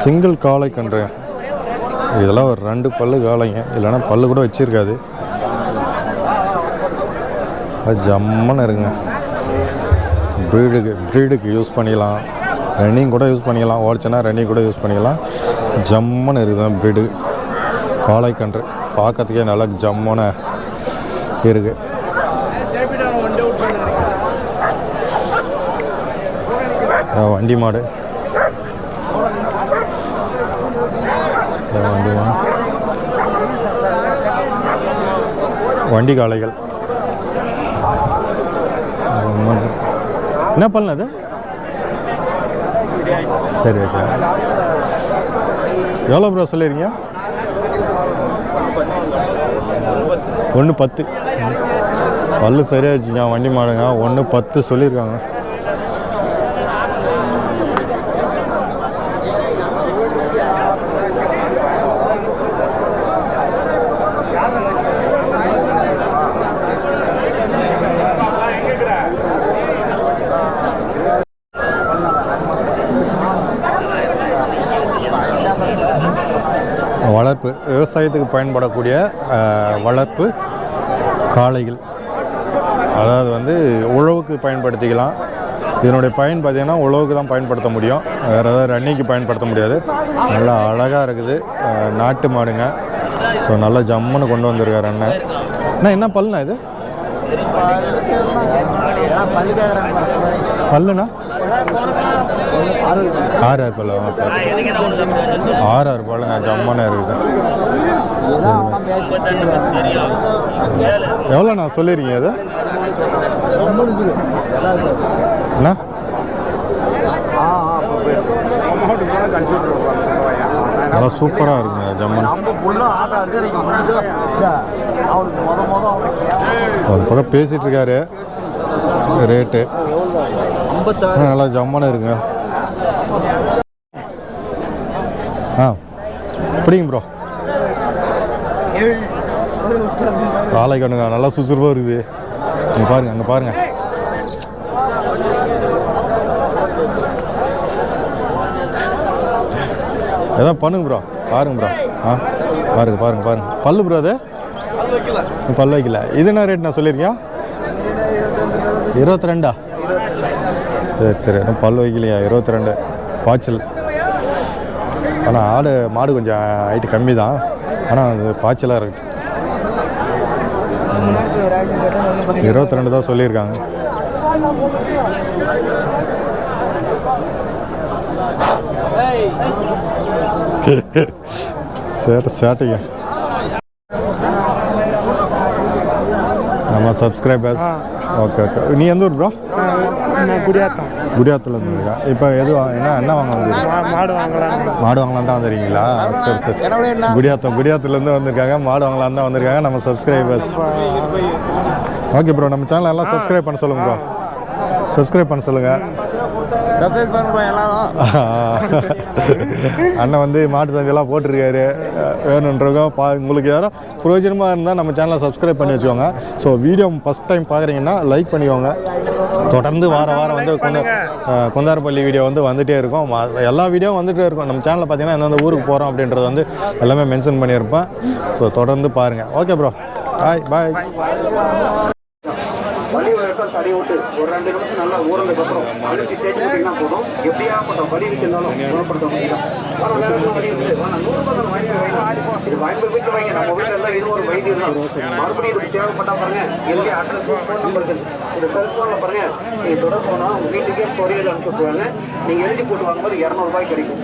Single காளை கன்று இதெல்லாம் ஒரு ரெண்டு பல்லு காளைங்க இல்லைன்னா பல்லு கூட வச்சிருக்காது. அது ஜம்மன்னு இருக்குங்க. ப்ரீடுக்கு ப்ரீடுக்கு யூஸ் பண்ணிக்கலாம் ரன்னிங் கூட யூஸ் பண்ணிக்கலாம் ஓடிச்சுன்னா ரன்னிங் கூட யூஸ் பண்ணிக்கலாம் ஜம்முன்னு இருக்குது ப்ரீடு காளை கன்று. பார்க்கறதுக்கே நல்லா ஜம்முன்னு இருக்குது வண்டி மாடு. அஹ் வண்டி வண்டி காளைகள். என்ன பண்ணல அது? சரி ஓகே எவ்வளோ ப்ரோ சொல்லிருக்கீங்க? ஒன்று பத்து. பல்லு சரியாச்சுங்க வண்டி மாடுங்க. ஒன்று பத்து சொல்லியிருக்காங்க. வளர்ப்பு விவசாயத்துக்கு பயன்படக்கூடிய வளர்ப்பு காளைகள். அதாவது வந்து உழவுக்கு பயன்படுத்திக்கலாம். இதனுடைய பயன் பார்த்திங்கன்னா உழவுக்கு தான் பயன்படுத்த முடியும். வேறு ஏதாவது ரன்னிங்க்கு பயன்படுத்த முடியாது. நல்லா அழகாக இருக்குது. நாட்டு மாடுங்க. ஸோ நல்லா ஜம்முன்னு கொண்டு வந்திருக்காரு அண்ணன். அண்ணா என்ன பல்லுண்ணா இது? பல்லுண்ணா? ஆர்ஆர் பழம் பல்லு ஓகே ஆறு இருக்குது எவ்வளோ நான் இருக்குது எவ்வளோண்ணா அது? என்ன? நல்லா சூப்பராக இருக்குங்க ஜம்மன் ஒரு பக்கம் பேசிகிட்டு இருக்காரு. ரேட்டு. நல்லா ஜம்மன் இருக்குங்க ஆ பிடிங்க ப்ரோ காலை கண்ணுங்க நல்லா சுசுறுப்பாக இருக்குது. இங்கே பாருங்க அங்கே பாருங்க. எதாவது பண்ணுங்க ப்ரோ பாருங்க ப்ரோ ஆ பாருங்க பாருங்க பாருங்க. பல்லு ப்ரோ அது? பல் வைக்கல. இது என்ன ரேட் நான் சொல்லியிருக்கேன் இருபத்தி ரெண்டா? சரி சரி. பல் வைக்கலையா? இருபத்தி ரெண்டு. பாய்ச்சல். ஆனால் ஆடு மாடு கொஞ்சம் ஹைட்டு கம்மி தான் ஆனால் அது பாய்ச்சலாக இருக்குது இருபத்தி ரெண்டு தான் சொல்லியிருக்காங்க. சேட்டை சேட்டைங்க. சப்ஸ்கிரைபர்ஸ் ஓகே ஓகே நீ எந்த ஊர் ப்ரோ குடியாத்தம். குடியாத்தில் இருந்துருக்கா இப்போ எது என்ன என்ன வாங்க வந்தீங்க மாடு வாங்கலாம் மாடு வாங்கலாம் தான் வந்துருக்கீங்களா? சரி சரி சரி. குடியாத்தம் குடியாத்துலேருந்து வந்திருக்காங்க. மாடு வாங்கலாம் தான் வந்திருக்காங்க. நம்ம சப்ஸ்கிரைபர்ஸ் ஓகே ப்ரோ நம்ம சேனல் எல்லாம் சப்ஸ்கிரைப் பண்ண சொல்லுங்க ப்ரோ சப்ஸ்கிரைப் பண்ண சொல்லுங்கள் எல்லாரும். அண்ணன் வந்து மாட்டு சந்தையெல்லாம் போட்டிருக்காரு. வேணுன்றவங்க பா உங்களுக்கு யாரும் பிரயோஜனமாக இருந்தால் நம்ம சேனலை சப்ஸ்கிரைப் பண்ணி வச்சுக்கோங்க. ஸோ வீடியோ ஃபஸ்ட் டைம் பார்க்குறீங்கன்னா லைக் பண்ணிக்கோங்க. தொடர்ந்து வார வாரம் வந்து அஹ் கொந்தாரப்பள்ளி வீடியோ வந்து வந்துட்டே இருக்கும். எல்லா வீடியோவும் வந்துட்டே இருக்கும். நம்ம சேனலில் பார்த்தீங்கன்னா எந்தெந்த ஊருக்கு போகிறோம் அப்படின்றது வந்து எல்லாமே மென்ஷன் பண்ணியிருப்பேன். ஸோ தொடர்ந்து பாருங்கள் ஓகே ப்ரோ பாய் பாய் வலி தடை விட்டு ஒரு ரெண்டு நிமிஷம் நல்லா ஊறதுக்கு அப்புறம் அழுத்தி தேய்ச்சிட்டீங்கன்னா போதும். எப்படியாப்பட்ட வலி இருந்தாலும் குணப்படுத்த முடியும். ஆனா வேற எதுவும் வலி நூறு வாங்கி வைங்க. இது வைங்க. நம்ம ஒரு வைத்தியம் தான் மறுபடியும் இதுக்கு தேவைப்பட்டா பாருங்க எங்கே அட்ரஸ் ஃபோன் நம்பர் இருக்கு. இந்த செல்போன்ல பாருங்க. தொடர்பு வீட்டுக்கே பொரியல் அனுப்பிச்சு நீங்கள் நீங்க எழுதி போட்டு வாங்கும்போது இரநூறுபாய் கிடைக்கும்.